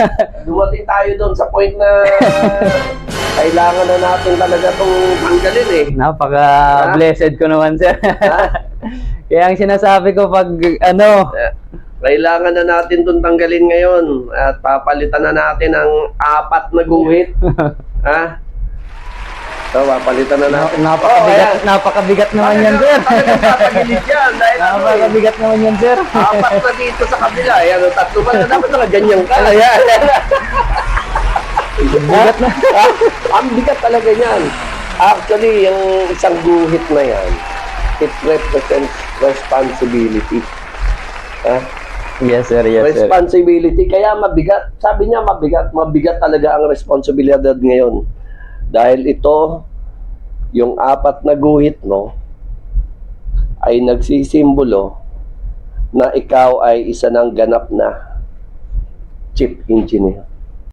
dumating tayo doon sa point na kailangan na natin talaga itong tanggalin eh. Napaka-blessed ko naman, sir. Kaya ang sinasabi ko pag, ano, Eh, Kailangan na natin itong tanggalin ngayon at papalitan na natin ang apat na guhit. ha? So, papalitan na natin. napakabigat, Oh, napakabigat naman yan, sir. Talagang tatagilid yan. Ano eh, napakabigat naman yan, sir. apat na dito sa kabila. Ayan, o, tatlo ba na dapat nakaganyan ka? Ayan. Bigat na. Ah, ang bigat talaga yan. Actually, yung isang guhit na yan, it represents responsibility. Ha? Yes, sir. Yes, sir. responsibility. Kaya mabigat. Sabi niya mabigat. Mabigat talaga ang responsibilidad ngayon. Dahil ito, yung apat na guhit mo, ay nagsisimbolo na ikaw ay isa ng ganap na chief engineer.